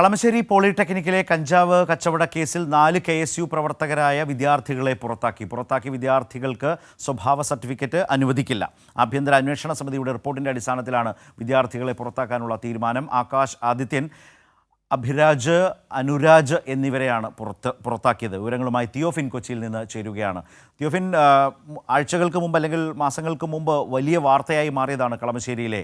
കളമശ്ശേരി പോളിടെക്നിക്കിലെ കഞ്ചാവ് കച്ചവട കേസിൽ നാല് കെ എസ് യു പ്രവർത്തകരായ വിദ്യാർത്ഥികളെ പുറത്താക്കി. പുറത്താക്കി വിദ്യാർത്ഥികൾക്ക് സ്വഭാവ സർട്ടിഫിക്കറ്റ് അനുവദിക്കില്ല. ആഭ്യന്തര അന്വേഷണ സമിതിയുടെ റിപ്പോർട്ടിന്റെ അടിസ്ഥാനത്തിലാണ് വിദ്യാർത്ഥികളെ പുറത്താക്കാനുള്ള തീരുമാനം. ആകാശ് ആദിത്യൻ അഭിരാജ് അനുരാജ് എന്നിവരെയാണ് പുറത്ത് പുറത്താക്കിയത്. വിവരങ്ങളുമായി തിയോഫിൻ കൊച്ചിയിൽ നിന്ന് ചേരുകയാണ്. തിയോഫിൻ ആഴ്ചകൾക്ക് മുമ്പ് അല്ലെങ്കിൽ മാസങ്ങൾക്ക് മുമ്പ് വലിയ വാർത്തയായി മാറിയതാണ് കളമശ്ശേരിയിലെ.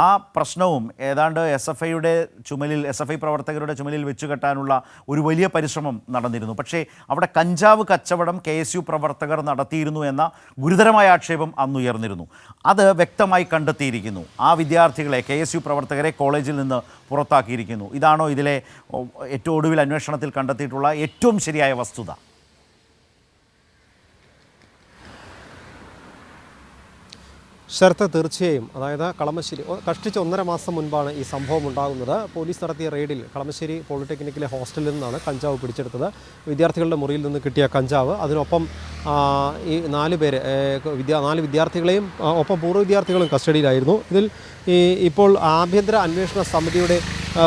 ആ പ്രശ്നവും ഏതാണ്ട് എസ് എഫ് ഐയുടെ ചുമലിൽ എസ് എഫ് ഐ പ്രവർത്തകരുടെ ചുമലിൽ വെച്ചുകെട്ടാനുള്ള ഒരു വലിയ പരിശ്രമം നടന്നിരുന്നു. പക്ഷേ അവിടെ കഞ്ചാവ് കച്ചവടം കെ എസ് യു പ്രവർത്തകർ നടത്തിയിരുന്നു എന്ന ഗുരുതരമായ ആക്ഷേപം അന്നുയർന്നിരുന്നു അത് വ്യക്തമായി കണ്ടെത്തിയിരിക്കുന്നു. ആ വിദ്യാർത്ഥികളെ കെ എസ് യു പ്രവർത്തകരെ കോളേജിൽ നിന്ന് പുറത്താക്കിയിരിക്കുന്നു. ഇതാണോ ഇതിലെ ഏറ്റവും ഒടുവിൽ അന്വേഷണത്തിൽ കണ്ടെത്തിയിട്ടുള്ള ഏറ്റവും ശരിയായ വസ്തുത? ശരത്ത് തീർച്ചയായും. അതായത് കളമശ്ശേരി കഷ്ടിച്ച് ഒന്നര മാസം മുൻപാണ് ഈ സംഭവം ഉണ്ടാകുന്നത്. പോലീസ് നടത്തിയ റെയ്ഡിൽ കളമശ്ശേരി പോളിടെക്നിക്കിലെ ഹോസ്റ്റലിൽ നിന്നാണ് കഞ്ചാവ് പിടിച്ചെടുത്തത്. വിദ്യാർത്ഥികളുടെ മുറിയിൽ നിന്ന് കിട്ടിയ കഞ്ചാവ്. അതിനൊപ്പം ഈ നാല് പേര് വിദ്യാ നാല് വിദ്യാർത്ഥികളെയും ഒപ്പം പൂർവ വിദ്യാർത്ഥികളും കസ്റ്റഡിയിലായിരുന്നു. ഇതിൽ ഈ ഇപ്പോൾ ആഭ്യന്തര അന്വേഷണ സമിതിയുടെ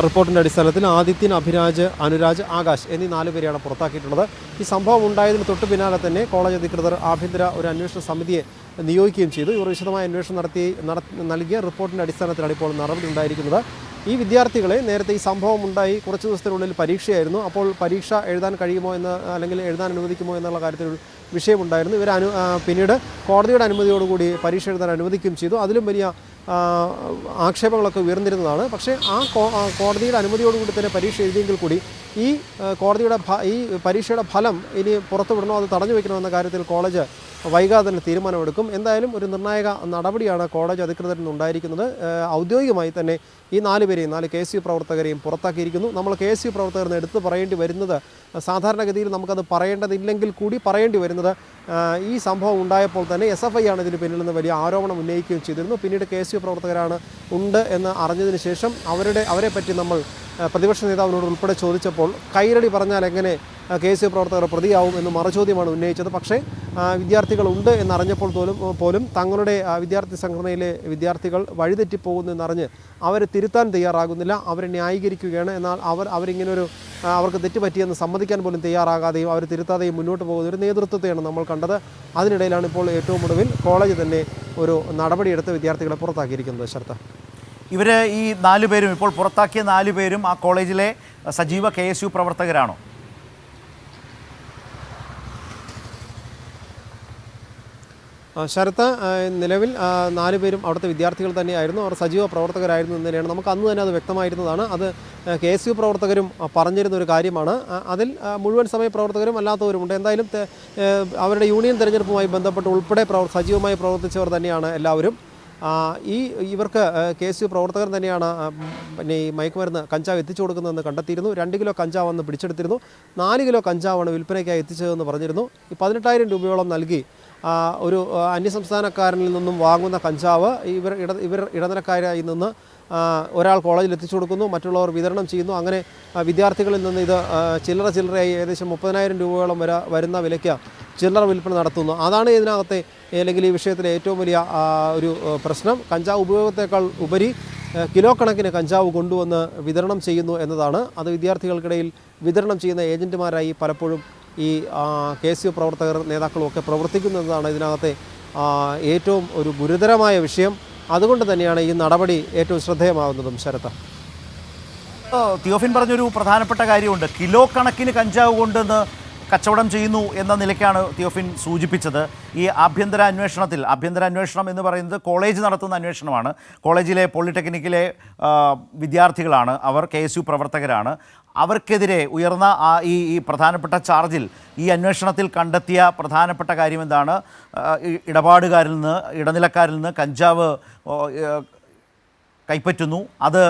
റിപ്പോർട്ടിന്റെ അടിസ്ഥാനത്തിൽ ആദിത്യൻ അഭിരാജ് അനുരാജ് ആകാശ് എന്നീ നാല് പേരെയാണ് പുറത്താക്കിയിട്ടുള്ളത്. ഈ സംഭവം ഉണ്ടായതിന് തൊട്ട് പിന്നാലെ തന്നെ കോളേജ് അധികൃതർ ആഭ്യന്തര ഒരു അന്വേഷണ സമിതിയെ നിയോഗിക്കുകയും ചെയ്തു. ഇവർ വിശദമായ അന്വേഷണം നടത്തി നട- നൽകിയ റിപ്പോർട്ടിന്റെ അടിസ്ഥാനത്തിലാണ് ഇപ്പോൾ നടപടി ഉണ്ടായിരിക്കുന്നത്. ഈ വിദ്യാർത്ഥികളെ നേരത്തെ ഈ സംഭവം ഉണ്ടായി കുറച്ച് ദിവസത്തിനുള്ളിൽ പരീക്ഷയായിരുന്നു. അപ്പോൾ പരീക്ഷ എഴുതാൻ കഴിയുമോ എന്ന് അല്ലെങ്കിൽ എഴുതാൻ അനുവദിക്കുമോ എന്നുള്ള കാര്യത്തിൽ വിഷയമുണ്ടായിരുന്നു ഇവർ അനു പിന്നീട് കോടതിയുടെ അനുമതിയോടുകൂടി പരീക്ഷ എഴുതാൻ അനുവദിക്കുകയും ചെയ്തു. അതിലും വലിയ ആക്ഷേപങ്ങളൊക്കെ ഉയർന്നിരുന്നതാണ്. പക്ഷേ ആ കോടതിയുടെ അനുമതിയോടുകൂടി തന്നെ പരീക്ഷ എഴുതിയെങ്കിൽ കൂടി ഈ കോടതിയുടെ ഈ പരീക്ഷയുടെ ഫലം ഇനി പുറത്തുവിടണോ അത് തടഞ്ഞു വെക്കണോ എന്ന കാര്യത്തിൽ കോളേജ് വൈകാതെ തന്നെ തീരുമാനമെടുക്കും. എന്തായാലും ഒരു നിർണായക നടപടിയാണ് കോളേജ് അധികൃതരിൽ നിന്നുണ്ടായിരിക്കുന്നത്. ഔദ്യോഗികമായി തന്നെ ഈ നാല് പേരെയും നാല് കെ എസ് യു പ്രവർത്തകരെയും പുറത്താക്കിയിരിക്കുന്നു. നമ്മൾ കെ എസ് യു പ്രവർത്തകർ എന്ന് എടുത്തു പറയേണ്ടി വരുന്നത് സാധാരണഗതിയിൽ നമുക്കത് പറയേണ്ടതില്ലെങ്കിൽ കൂടി പറയേണ്ടി വരുന്നത് ഈ സംഭവം ഉണ്ടായപ്പോൾ തന്നെ എസ് എഫ് ഐ ആണ് ഇതിന് പിന്നിൽ നിന്ന് വലിയ ആരോപണം ഉന്നയിക്കുകയും ചെയ്തിരുന്നു. പിന്നീട് കെ എസ് യു പ്രവർത്തകരാണ് ഉണ്ട് എന്ന് അറിഞ്ഞതിന് ശേഷം അവരുടെ അവരെ പറ്റി നമ്മൾ പ്രതിപക്ഷ നേതാവിനോട് ഉൾപ്പെടെ ചോദിച്ചപ്പോൾ കൈരടി പറഞ്ഞാൽ എങ്ങനെ കെ എസ് യു പ്രവർത്തകർ പ്രതിയാവും എന്ന് മറുചോദ്യമാണ് ഉന്നയിച്ചത്. പക്ഷേ വിദ്യാർത്ഥികളുണ്ട് എന്നറിഞ്ഞപ്പോൾ പോലും പോലും തങ്ങളുടെ വിദ്യാർത്ഥി സംഘടനയിലെ വിദ്യാർത്ഥികൾ വഴിതെറ്റിപ്പോകുന്നു എന്നറിഞ്ഞ് അവരെ തിരുത്താൻ തയ്യാറാകുന്നില്ല. അവരെ ന്യായീകരിക്കുകയാണ്. എന്നാൽ അവർ അവരിങ്ങനൊരു അവർക്ക് തെറ്റുപറ്റിയെന്ന് സമ്മതിക്കാൻ പോലും തയ്യാറാകാതെയും അവർ തിരുത്താതെയും മുന്നോട്ട് പോകുന്ന ഒരു നേതൃത്വത്തെയാണ് നമ്മൾ കണ്ടത്. അതിനിടയിലാണ് ഇപ്പോൾ ഏറ്റവും ഒടുവിൽ കോളേജ് തന്നെ ഒരു നടപടിയെടുത്ത് വിദ്യാർത്ഥികളെ പുറത്താക്കിയിരിക്കുന്നത്. ശർത്ത ഇവർ ഈ നാല് പേരും ഇപ്പോൾ പുറത്താക്കിയ നാല് പേരും ആ കോളേജിലെ സജീവ കെ എസ് യു പ്രവർത്തകരാണോ? ശരത്ത് നിലവിൽ നാല് പേരും അവിടുത്തെ വിദ്യാർത്ഥികൾ തന്നെയായിരുന്നു. അവർ സജീവ പ്രവർത്തകരായിരുന്നു എന്ന് തന്നെയാണ് നമുക്ക് അന്ന് തന്നെ അത് വ്യക്തമായിരുന്നതാണ്. അത് കെ എസ് യു പ്രവർത്തകരും പറഞ്ഞിരുന്ന ഒരു കാര്യമാണ്. അതിൽ മുഴുവൻ സമയ പ്രവർത്തകരും അല്ലാത്തവരുമുണ്ട്. എന്തായാലും അവരുടെ യൂണിയൻ തിരഞ്ഞെടുപ്പുമായി ബന്ധപ്പെട്ട് ഉൾപ്പെടെ സജീവമായി പ്രവർത്തിച്ചവർ തന്നെയാണ് എല്ലാവരും. ഈ ഇവർക്ക് കെ എസ് യു പ്രവർത്തകർ തന്നെയാണ് പിന്നെ ഈ മയക്കുമരുന്ന് കഞ്ചാവ് എത്തിച്ചു കൊടുക്കുന്നതെന്ന് കണ്ടെത്തിയിരുന്നു. രണ്ട് കിലോ കഞ്ചാവ് അന്ന് പിടിച്ചെടുത്തിരുന്നു. നാല് കിലോ കഞ്ചാവാണ് വിൽപ്പനയ്ക്കായി എത്തിച്ചതെന്ന് പറഞ്ഞിരുന്നു. ഈ പതിനെട്ടായിരം രൂപയോളം നൽകി ഒരു അന്യസംസ്ഥാനക്കാരനിൽ നിന്നും വാങ്ങുന്ന കഞ്ചാവ് ഇവർ ഇട ഇവർ ഇടനിലക്കാരായി നിന്ന് ഒരാൾ കോളേജിൽ എത്തിച്ചു കൊടുക്കുന്നു. മറ്റുള്ളവർ വിതരണം ചെയ്യുന്നു. അങ്ങനെ വിദ്യാർത്ഥികളിൽ നിന്ന് ഇത് ചില്ലറ ചില്ലറയായി ഏകദേശം മുപ്പതിനായിരം രൂപയോളം വരെ വരുന്ന വിലയ്ക്ക് ചില്ലറ വിൽപ്പന നടത്തുന്നു. അതാണ് ഇതിനകത്തെ അല്ലെങ്കിൽ ഈ വിഷയത്തിലെ ഏറ്റവും വലിയ ഒരു പ്രശ്നം. കഞ്ചാവ് ഉപയോഗത്തേക്കാൾ ഉപരി കിലോ കണക്കിന് കഞ്ചാവ് കൊണ്ടുവന്ന് വിതരണം ചെയ്യുന്നു എന്നതാണ്. അത് വിദ്യാർത്ഥികൾക്കിടയിൽ വിതരണം ചെയ്യുന്ന ഏജന്റുമാരായി പലപ്പോഴും ഈ കെ യു പ്രവർത്തകർ നേതാക്കളും ഒക്കെ പ്രവർത്തിക്കുന്നതാണ് ഇതിനകത്തെ ഏറ്റവും ഒരു ഗുരുതരമായ വിഷയം. അതുകൊണ്ട് തന്നെയാണ് ഈ നടപടി ഏറ്റവും ശ്രദ്ധേയമാകുന്നതും. ശരത്ത തിയോഫിൻ പറഞ്ഞൊരു പ്രധാനപ്പെട്ട കാര്യമുണ്ട്. കിലോ കണക്കിന് കഞ്ചാവ് കൊണ്ടുവന്ന് കച്ചവടം ചെയ്യുന്നു എന്ന നിലയ്ക്കാണ് തിയോഫിൻ സൂചിപ്പിച്ചത്. ഈ ആഭ്യന്തര അന്വേഷണത്തിൽ ആഭ്യന്തര അന്വേഷണം എന്ന് പറയുന്നത് കോളേജ് നടത്തുന്ന അന്വേഷണമാണ്. കോളേജിലെ പോളിടെക്നിക്കിലെ വിദ്യാർത്ഥികളാണ്. അവർ കെ എസ് യു പ്രവർത്തകരാണ്. അവർക്കെതിരെ ഉയർന്ന ആ ഈ ഈ പ്രധാനപ്പെട്ട ചാർജിൽ ഈ അന്വേഷണത്തിൽ കണ്ടെത്തിയ പ്രധാനപ്പെട്ട കാര്യം എന്താണ് ഇടപാടുകാരിൽ നിന്ന് ഇടനിലക്കാരിൽ നിന്ന് കഞ്ചാവ് കൈപ്പറ്റുന്നു. അത്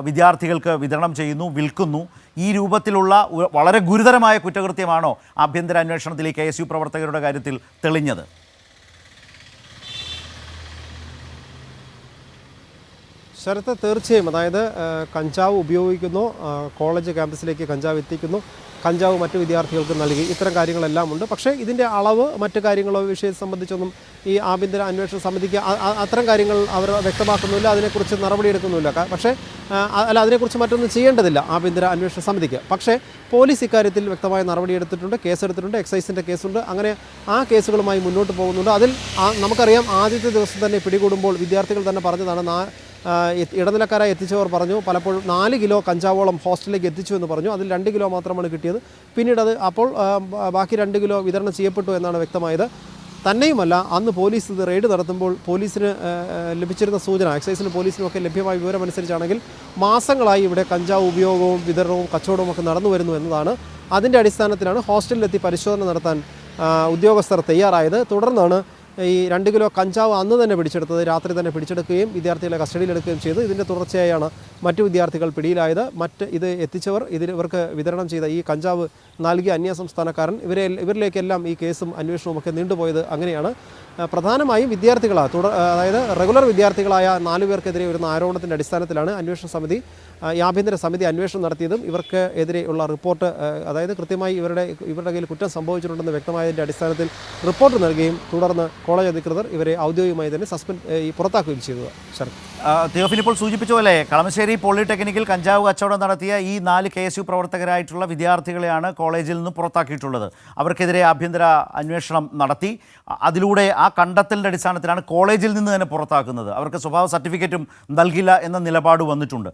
വിദ്യാർത്ഥികൾക്ക് വിതരണം ചെയ്യുന്നു വിൽക്കുന്നു. ഈ രൂപത്തിലുള്ള വളരെ ഗുരുതരമായ കുറ്റകൃത്യമാണോ ആഭ്യന്തര അന്വേഷണത്തിൽ ഈ കെ പ്രവർത്തകരുടെ കാര്യത്തിൽ തെളിഞ്ഞത്? ശരത്ത് തീർച്ചയായും അതായത് കഞ്ചാവ് ഉപയോഗിക്കുന്നു കോളേജ് ക്യാമ്പസിലേക്ക് കഞ്ചാവ് എത്തിക്കുന്നു കഞ്ചാവ് മറ്റു വിദ്യാർത്ഥികൾക്ക് നൽകി. ഇത്തരം കാര്യങ്ങളെല്ലാം ഉണ്ട്. പക്ഷേ ഇതിന്റെ അളവ് മറ്റു കാര്യങ്ങളോ വിഷയത്തെ സംബന്ധിച്ചൊന്നും ഈ ആഭ്യന്തര അന്വേഷണ സമിതിക്ക് അത്തരം കാര്യങ്ങൾ അവർ വ്യക്തമാക്കുന്നില്ല അതിനെക്കുറിച്ച് നടപടിയെടുക്കുന്നില്ല. പക്ഷേ അല്ല അതിനെക്കുറിച്ച് മറ്റൊന്നും ചെയ്യേണ്ടതില്ല ആഭ്യന്തര അന്വേഷണ സമിതിക്ക്. പക്ഷേ പോലീസ് ഇക്കാര്യത്തിൽ വ്യക്തമായ നടപടിയെടുത്തിട്ടുണ്ട് കേസെടുത്തിട്ടുണ്ട് എക്സൈസിന്റെ കേസുണ്ട്. അങ്ങനെ ആ കേസുകളുമായി മുന്നോട്ട് പോകുന്നുണ്ട്. അതിൽ നമുക്കറിയാം ആദ്യത്തെ ദിവസം തന്നെ പിടികൂടുമ്പോൾ വിദ്യാർത്ഥികൾ തന്നെ പറഞ്ഞതാണ് ഇടനിലക്കാരായി എത്തിച്ചവർ പറഞ്ഞു. പലപ്പോഴും നാല് കിലോ കഞ്ചാവോളം ഹോസ്റ്റലിലേക്ക് എത്തിച്ചു എന്ന് പറഞ്ഞു. അതിൽ രണ്ട് കിലോ മാത്രമാണ് കിട്ടിയത്. പിന്നീട് അത് അപ്പോൾ ബാക്കി രണ്ട് കിലോ വിതരണം ചെയ്യപ്പെട്ടു എന്നാണ് വ്യക്തമായത്. തന്നെയുമല്ല അന്ന് പോലീസ് ഇത് റെയ്ഡ് നടത്തുമ്പോൾ പോലീസിന് ലഭിച്ചിരുന്ന സൂചന എക്സൈസിനും പോലീസിനുമൊക്കെ ലഭ്യമായ വിവരമനുസരിച്ചാണെങ്കിൽ മാസങ്ങളായി ഇവിടെ കഞ്ചാവ് ഉപയോഗവും വിതരണവും കച്ചവടവും ഒക്കെ നടന്നു വരുന്നു എന്നതാണ്. അതിന്റെ അടിസ്ഥാനത്തിലാണ് ഹോസ്റ്റലിലെത്തി പരിശോധന നടത്താൻ ഉദ്യോഗസ്ഥർ തയ്യാറായത്. തുടർന്നാണ് ഈ രണ്ട് കിലോ കഞ്ചാവ് അന്ന് തന്നെ പിടിച്ചെടുത്തത് രാത്രി തന്നെ പിടിച്ചെടുക്കുകയും വിദ്യാർത്ഥികളെ കസ്റ്റഡിയിലെടുക്കുകയും ചെയ്തു. ഇതിന്റെ തുടർച്ചയായാണ് മറ്റു വിദ്യാർത്ഥികൾ പിടിയിലായത്. മറ്റ് ഇത് എത്തിച്ചവർ ഇതിൽ ഇവർക്ക് വിതരണം ചെയ്ത ഈ കഞ്ചാവ് നൽകിയ അന്യസംസ്ഥാനക്കാരൻ ഇവരെ ഇവരിലേക്കെല്ലാം ഈ കേസും അന്വേഷണവും ഒക്കെ നീണ്ടുപോയത് അങ്ങനെയാണ്. പ്രധാനമായും വിദ്യാർത്ഥികളാണ് തുടർ അതായത് റെഗുലർ വിദ്യാർത്ഥികളായ നാലു പേർക്കെതിരെ വരുന്ന ആരോപണത്തിന്റെ അടിസ്ഥാനത്തിലാണ് അന്വേഷണ സമിതി ഈ ആഭ്യന്തര സമിതി അന്വേഷണം നടത്തിയതും ഇവർക്ക് എതിരെയുള്ള റിപ്പോർട്ട് അതായത് കൃത്യമായി ഇവരുടെ ഇവരുടെ കയ്യിൽ കുറ്റം സംഭവിച്ചിട്ടുണ്ടെന്ന് വ്യക്തമായതിന്റെ അടിസ്ഥാനത്തിൽ റിപ്പോർട്ട് നൽകുകയും തുടർന്ന് കോളേജ് അധികൃതർ ഇവരെ ഔദ്യോഗികമായി തന്നെ സസ്പെൻഡ് ഈ പുറത്താക്കുകയും ചെയ്തത്. സർ തിയോഫിൻ ഇപ്പോൾ സൂചിപ്പിച്ച പോലെ കളമശ്ശേരി പോളിടെക്നിക്കിൽ കഞ്ചാവ് കച്ചവടം നടത്തിയ ഈ നാല് കെ എസ് യു പ്രവർത്തകരായിട്ടുള്ള വിദ്യാർത്ഥികളെയാണ് കോളേജിൽ നിന്ന് പുറത്താക്കിയിട്ടുള്ളത്. അവർക്കെതിരെ ആഭ്യന്തര അന്വേഷണം നടത്തി. അതിലൂടെ ആ കണ്ടെത്തലിന്റെ അടിസ്ഥാനത്തിലാണ് കോളേജിൽ നിന്ന് തന്നെ പുറത്താക്കുന്നത്. അവർക്ക് സ്വഭാവ സർട്ടിഫിക്കറ്റും നൽകില്ല എന്ന നിലപാട് വന്നിട്ടുണ്ട്.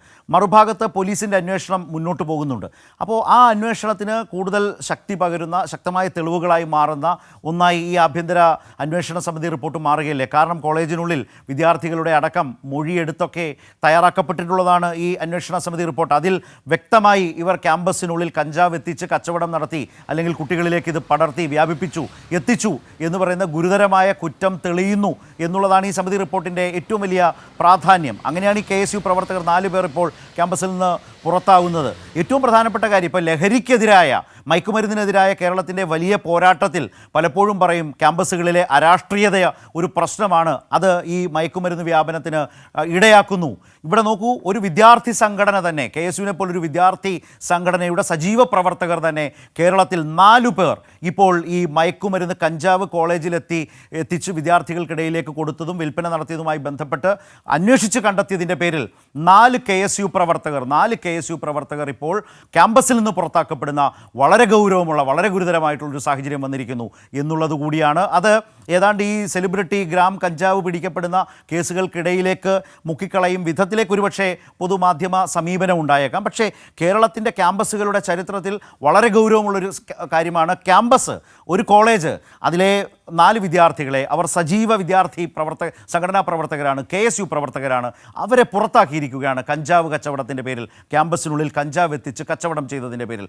മറുഭാഗത്ത് പോലീസിന്റെ അന്വേഷണം മുന്നോട്ട് പോകുന്നുണ്ട്. അപ്പോൾ ആ അന്വേഷണത്തിന് കൂടുതൽ ശക്തി പകരുന്ന ശക്തമായ തെളിവുകളായി മാറുന്ന ഒന്നായി ഈ ആഭ്യന്തര അന്വേഷണ സമിതി റിപ്പോർട്ട് മാറുകയില്ലേ? കാരണം കോളേജിനുള്ളിൽ വിദ്യാർത്ഥികളുടെ അടക്കം മൊഴിയെടുത്തൊക്കെ തയ്യാറാക്കപ്പെട്ടിട്ടുള്ളതാണ് ഈ അന്വേഷണ സമിതി റിപ്പോർട്ട്. അതിൽ വ്യക്തമായി ഇവർ ക്യാമ്പസിനുള്ളിൽ കഞ്ചാവ് എത്തിച്ച് കച്ചവടം നടത്തി അല്ലെങ്കിൽ കുട്ടികളിലേക്ക് ഇത് പടർത്തി വ്യാപിപ്പിച്ചു എത്തിച്ചു എന്ന് പറയുന്ന ഗുരുതരമായ കുറ്റം തെളിയുന്നു എന്നുള്ളതാണ് ഈ സമിതി റിപ്പോർട്ടിന്റെ ഏറ്റവും വലിയ പ്രാധാന്യം. അങ്ങനെയാണ് ഈ കെ എസ് യു പ്രവർത്തകർ നാല് പേർ ഇപ്പോൾ ക്യാമ്പസിൽ നിന്ന് പുറത്താകുന്നത്. ഏറ്റവും പ്രധാനപ്പെട്ട കാര്യം ഇപ്പോൾ ലഹരിക്കെതിരായ മയക്കുമരുന്നിനെതിരായ കേരളത്തിന്റെ വലിയ പോരാട്ടത്തിൽ പലപ്പോഴും പറയും ക്യാമ്പസുകളിലെ അരാഷ്ട്രീയത ഒരു പ്രശ്നമാണ്. അത് ഈ മയക്കുമരുന്ന് വ്യാപനത്തിന് ഇടയാക്കുന്നു. ഇവിടെ നോക്കൂ ഒരു വിദ്യാർത്ഥി സംഘടന തന്നെ കെ എസ് യുവിനെ പോലൊരു വിദ്യാർത്ഥി സംഘടനയുടെ സജീവ പ്രവർത്തകർ തന്നെ കേരളത്തിൽ നാലു പേർ ഇപ്പോൾ ഈ മയക്കുമരുന്ന് കഞ്ചാവ് കോളേജിലെത്തി എത്തിച്ച് വിദ്യാർത്ഥികൾക്കിടയിലേക്ക് കൊടുത്തതും വിൽപ്പന നടത്തിയതുമായി ബന്ധപ്പെട്ട് അന്വേഷിച്ച് കണ്ടെത്തിയതിന്റെ പേരിൽ നാല് കെ പ്രവർത്തകർ നാല് കെ പ്രവർത്തകർ ഇപ്പോൾ ക്യാമ്പസിൽ നിന്ന് പുറത്താക്കപ്പെടുന്ന വളരെ ഗൗരവമുള്ള വളരെ ഗുരുതരമായിട്ടുള്ളൊരു സാഹചര്യം വന്നിരിക്കുന്നു എന്നുള്ളത് കൂടിയാണ്. അത് ഏതാണ്ട് ഈ സെലിബ്രിറ്റി ഗ്രാം കഞ്ചാവ് പിടിക്കപ്പെടുന്ന കേസുകൾക്കിടയിലേക്ക് മുക്കിക്കളയും വിധത്തിലേക്ക് ഒരുപക്ഷെ പൊതുമാധ്യമ സമീപനം ഉണ്ടായേക്കാം. പക്ഷേ കേരളത്തിന്റെ ക്യാമ്പസുകളുടെ ചരിത്രത്തിൽ വളരെ ഗൗരവമുള്ളൊരു കാര്യമാണ് ക്യാമ്പസ്. ഒരു കോളേജ് അതിലെ നാല് വിദ്യാർത്ഥികളെ അവർ സജീവ വിദ്യാർത്ഥി പ്രവർത്തക സംഘടനാ പ്രവർത്തകരാണ് കെ എസ് യു പ്രവർത്തകരാണ് അവരെ പുറത്താക്കിയിരിക്കുകയാണ് കഞ്ചാവ് കച്ചവടത്തിന്റെ പേരിൽ. ക്യാമ്പസിനുള്ളിൽ കഞ്ചാവ് എത്തിച്ച് കച്ചവടം ചെയ്തതിന്റെ പേരിൽ.